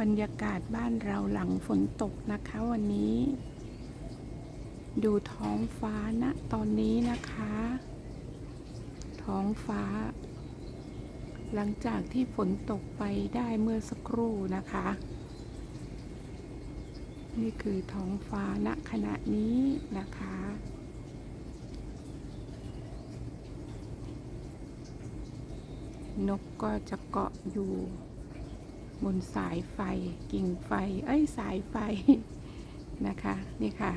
บรรยากาศบ้านเราหลังฝนตกนะคะวันนี้ ดูท้องฟ้าณตอนนี้นะคะ ท้องฟ้า หลังจากที่ฝนตกไปได้เมื่อสักครู่นะคะ นี่คือท้องฟ้าณขณะนี้นะคะนกก็จะเกาะอยู่ บนสายไฟกิ่งไฟ เอ้ยสายไฟนะคะ นี่ค่ะ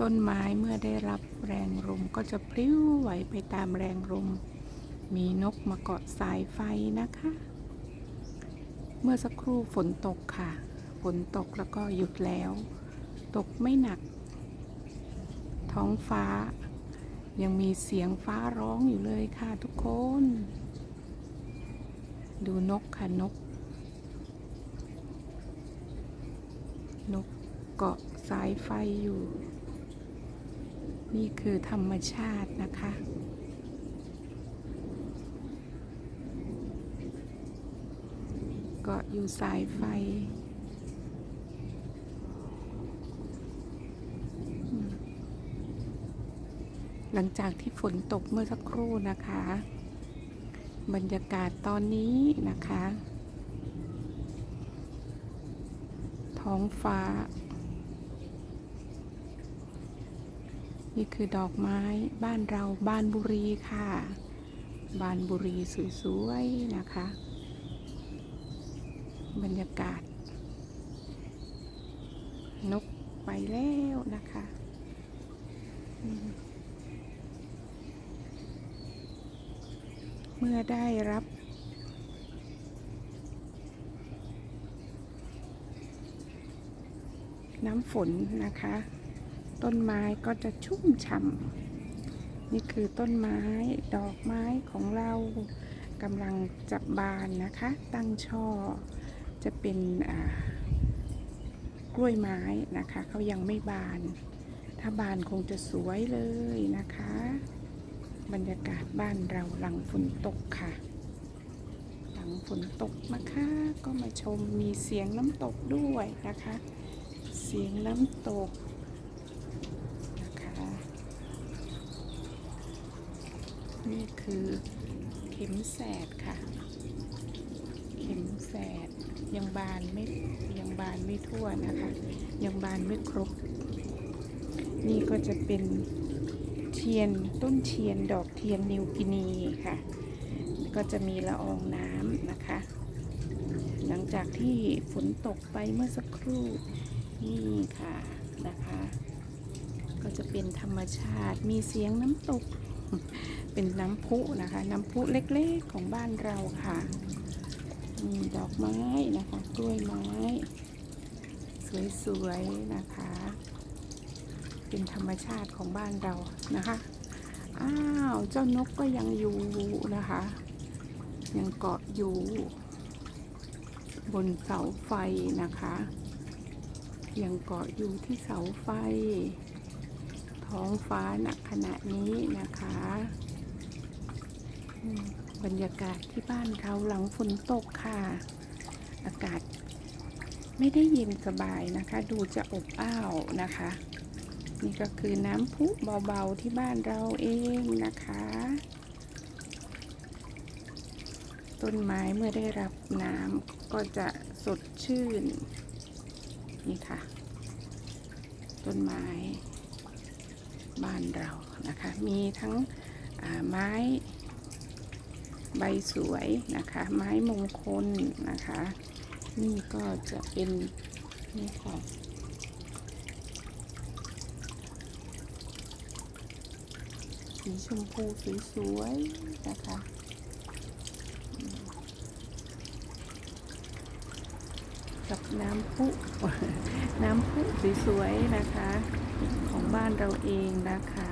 ต้นไม้เมื่อได้รับแรงลมก็จะพลิ้วไหวไปตามแรงลมมีนกมาเกาะสายไฟนะคะ เมื่อสักครู่ฝนตกค่ะ ฝนตกแล้วก็หยุดแล้ว ตกไม่หนัก ท้องฟ้า ยังมีเสียงฟ้าร้องอยู่เลยค่ะทุกคน ดูนกค่ะนก นกเกาะสายไฟอยู่ นี่คือธรรมชาตินะคะเกาะอยู่สายไฟ หลังจากที่ฝนตกเมื่อสักครู่นะคะ บรรยากาศตอนนี้นะคะ ท้องฟ้า นี่คือดอกไม้บ้านเราบ้านบุรีค่ะ บ้านบุรีสวยๆนะคะ บรรยากาศ นกไปแล้วนะคะอื เมื่อได้รับน้ำฝนนะคะ ต้นไม้ก็จะชุ่มฉ่ำนี่คือต้นไม้ดอกไม้ของเรากำลังจะบานนะคะ ตั้งช่อจะเป็นกล้วยไม้นะคะเขายังไม่บาน ถ้าบานคงจะสวยเลยนะคะ บรรยากาศบ้านเราหลังฝนตกค่ะ หลังฝนตกนะคะ ก็มาชมมีเสียงน้ำตกด้วยนะคะ เสียงน้ำตกนะคะนี่คือเข็มแสดค่ะ เข็มแสดยังบานไม่ยังบานไม่ทั่วนะคะ ยังบานไม่ครบ นี่ก็จะเป็น เทียนต้นเทียนดอกเทียนนิวกินีค่ะ ก็จะมีละอองน้ำนะคะ หลังจากที่ฝนตกไปเมื่อสักครู่นี่ค่ะนะคะ ก็จะเป็นธรรมชาติมีเสียงน้ำตก เป็นน้ำพุนะคะ น้ำพุเล็กๆของบ้านเราค่ะดอกไม้นะคะ กล้วยไม้ สวยๆนะคะ เป็นธรรมชาติของบ้านเรานะคะ อ้าว เจ้านกก็ยังอยู่นะคะ ยังเกาะอยู่ บนเสาไฟนะคะ ยังเกาะอยู่ที่เสาไฟ ท้องฟ้าณขณะนี้นะคะอืมบรรยากาศที่บ้านเราหลังฝนตกค่ะ อากาศไม่ได้เย็นสบายนะคะ ดูจะอบอ้าวนะคะ นี่ก็คือน้ำพุเบาๆที่บ้านเราเองนะคะ ต้นไม้เมื่อได้รับน้ำก็จะสดชื่น นี่ค่ะ ต้นไม้บ้านเรานะคะ มีทั้งไม้ใบสวยนะคะ ไม้มงคลนะคะ นี่ก็จะเป็นนี่ค่ะ สีชมพูสวยๆนะคะกับน้ำพุน้ำพุสวยๆนะคะ ของบ้านเราเองนะคะ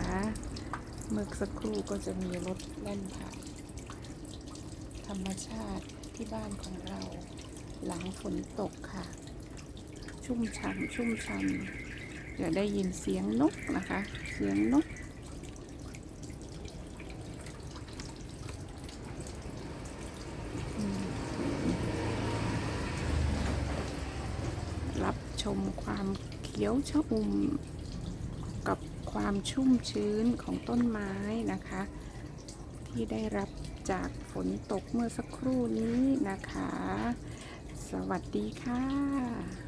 เมื่อสักครู่ก็จะมีรถแล่นผ่านธรรมชาติที่บ้านของเรา หลังฝนตกค่ะ ชุ่มฉ่ำชุ่มฉ่ำจะได้ยินเสียงนกนะคะ เสียงนก ชมความเขียวชอุ่มกับความชุ่มชื้นของต้นไม้นะคะ ที่ได้รับจากฝนตกเมื่อสักครู่นี้นะคะ สวัสดีค่ะ